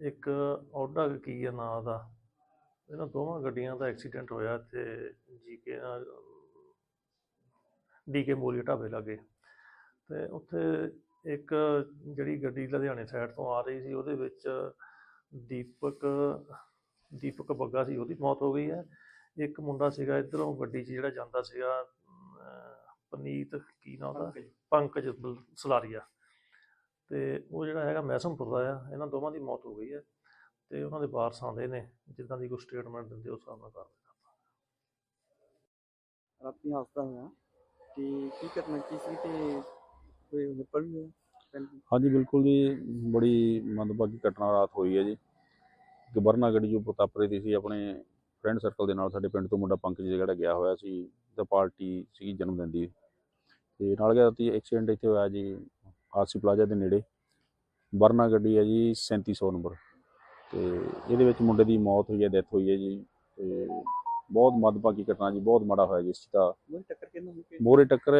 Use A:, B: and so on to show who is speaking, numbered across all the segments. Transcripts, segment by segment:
A: ਇੱਕ ਔਡਾ ਕੀ ਆ ਨਾਂ ਦਾ? ਇਹਨਾਂ ਦੋਵਾਂ ਗੱਡੀਆਂ ਦਾ ਐਕਸੀਡੈਂਟ ਹੋਇਆ ਤੇ ਜੀਕੇ ਡੀਕੇ ਮੋਲੀ ਢਾਬੇ ਲਾਗੇ। ਤੇ ਉੱਥੇ ਇੱਕ ਜਿਹੜੀ ਗੱਡੀ ਲੁਧਿਆਣੇ ਸਾਈਡ ਤੋਂ ਆ ਰਹੀ ਸੀ ਉਹਦੇ ਵਿੱਚ ਦੀਪਕ ਦੀਪਕ ਬੱਗਾ ਸੀ ਉਹਦੀ ਮੌਤ ਹੋ ਗਈ ਹੈ। ਇੱਕ ਮੁੰਡਾ ਸੀਗਾ ਇਧਰੋਂ ਗੱਡੀ 'ਚ ਜਿਹੜਾ ਜਾਂਦਾ ਸੀਗਾ ਪਨੀਤ ਕੀ ਨਾਂ ਉਹਦਾ?
B: ਪੰਕਜ।
A: ਸਲਾਰੀਆ। ਤੇ ਉਹ ਜਿਹੜਾ ਹੈਗਾ ਮਹਿਸਮਪੁਰ ਦਾ ਆ ਇਹਨਾਂ ਦੋਵਾਂ ਦੀ ਮੌਤ ਹੋ ਗਈ ਹੈ ਤੇ ਉਹਨਾਂ ਦੇ ਵਾਰਸ ਆਉਂਦੇ ਨੇ ਜਿੱਦਾਂ ਦੀ ਕੋਈ ਸਟੇਟਮੈਂਟ ਦਿੰਦੇ ਉਸ ਹਿਸਾਬ ਨਾਲ ਕਾਰਵਾਈ ਕਰਾਂਗੇ
B: ਰਾਤੀ ਹਾਦਸਾ ਹੋਇਆ ਤੇ ਕੀ ਕਰਨਾ ਕੀ ਸੀ ਤੇ ਕੋਈ ਨਿਪਲ ਦੀ?
C: ਹਾਂਜੀ ਬਿਲਕੁਲ ਜੀ ਬੜੀ ਮੰਦਭਾਗੀ ਘਟਨਾ ਰਾਤ ਹੋਈ ਹੈ ਜੀ। ਗਬਰਨਾ ਗੱਡੀ ਜੋ ਪੁਤਾਪਰੇ ਦੀ ਸੀ ਆਪਣੇ ਫਰੈਂਡ ਸਰਕਲ ਦੇ ਨਾਲ ਸਾਡੇ ਪਿੰਡ ਤੋਂ ਮੁੰਡਾ ਪੰਕਜ ਜਿਹੜਾ ਗਿਆ ਹੋਇਆ ਸੀ ਤੇ ਪਾਰਟੀ ਸੀ ਜਨਮ ਦਿਨ ਦੀ। ਤੇ ਨਾਲ ਗਿਆ ਰਾਤੀ ਐਕਸੀਡੈਂਟ ਇੱਥੇ ਹੋਇਆ ਜੀ ਆਰਸੀ ਪਲਾਜ਼ਾ ਦੇ ਨੇੜੇ। ਵਰਨਾ ਗੱਡੀ ਹੈ ਜੀ 3700 ਨੰਬਰ। ਤੇ ਇਹਦੇ ਵਿੱਚ ਮੁੰਡੇ ਦੀ ਮੌਤ ਹੋਈ ਹੈ ਡੈਥ ਹੋਈ ਹੈ ਜੀ। ਤੇ ਬਹੁਤ ਮੰਦਭਾਗੀ ਘਟਨਾ ਜੀ ਬਹੁਤ ਮਾੜਾ ਹੋਇਆ ਜੀ ਇਸ
B: ਉਹਦੀ ਟੱਕਰ ਕਿਹਨੂੰ ਹੋਈ
C: ਮੋਰੇ ਟੱਕਰ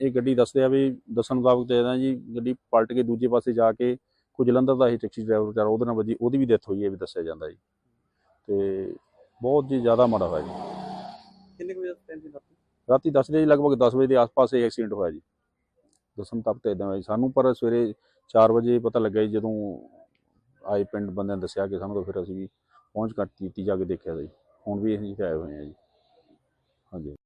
C: ਇਹ ਗੱਡੀ ਦੱਸਦੇ ਆ ਵੀ ਦੱਸਣ ਮੁਤਾਬਕ ਤੇ ਇਹਦਾ ਜੀ ਗੱਡੀ ਪਲਟ ਕੇ ਦੂਜੇ ਪਾਸੇ ਜਾ ਕੇ ਕੋਈ ਜਲੰਧਰ ਦਾ ਹੀ ਟੈਕਸੀ ਡਰਾਈਵਰ ਵਿਚਾਰਾ ਉਹਦੇ ਨਾਲ ਵੱਜੀ ਉਹਦੀ ਵੀ ਡੈਥ ਹੋਈ ਹੈ ਵੀ ਦੱਸਿਆ ਜਾਂਦਾ ਜੀ। ਤੇ ਬਹੁਤ ਜੀ ਜ਼ਿਆਦਾ ਮਾੜਾ ਹੋਇਆ ਜੀ।
B: ਕਿੰਨੇ ਕੁ ਵਜੇ ਟਾਈਮ ਸੀ ਰਾਤੀ?
C: ਰਾਤੀ ਦੱਸਦੇ ਜੀ ਲਗਭਗ 10 ਵਜੇ ਦੇ ਆਸ-ਪਾਸ ਇਹ ਐਕਸੀਡੈਂਟ ਹੋਇਆ ਜੀ। ਦੱਸਣ ਮੁਤਾਬਕ ਤੇ ਇਦਾਂ ਹੋਇਆ ਜੀ। ਸਾਨੂੰ ਪਰ ਸਵੇਰੇ 4 ਵਜੇ ਪਤਾ ਲੱਗਿਆ ਜੀ, ਜਦੋਂ ਆਏ ਪਿੰਡ ਬੰਦਿਆਂ ਨੇ ਦੱਸਿਆ ਕਿ ਸਾਨੂੰ ਤਾਂ ਫਿਰ ਅਸੀਂ ਵੀ ਪਹੁੰਚ ਕਰ ਕੀਤੀ ਜਾ ਕੇ ਦੇਖਿਆ ਜੀ। ਹੁਣ ਵੀ ਅਸੀਂ ਇੱਥੇ ਆਏ ਹੋਏ ਹਾਂ ਜੀ। ਹਾਂਜੀ।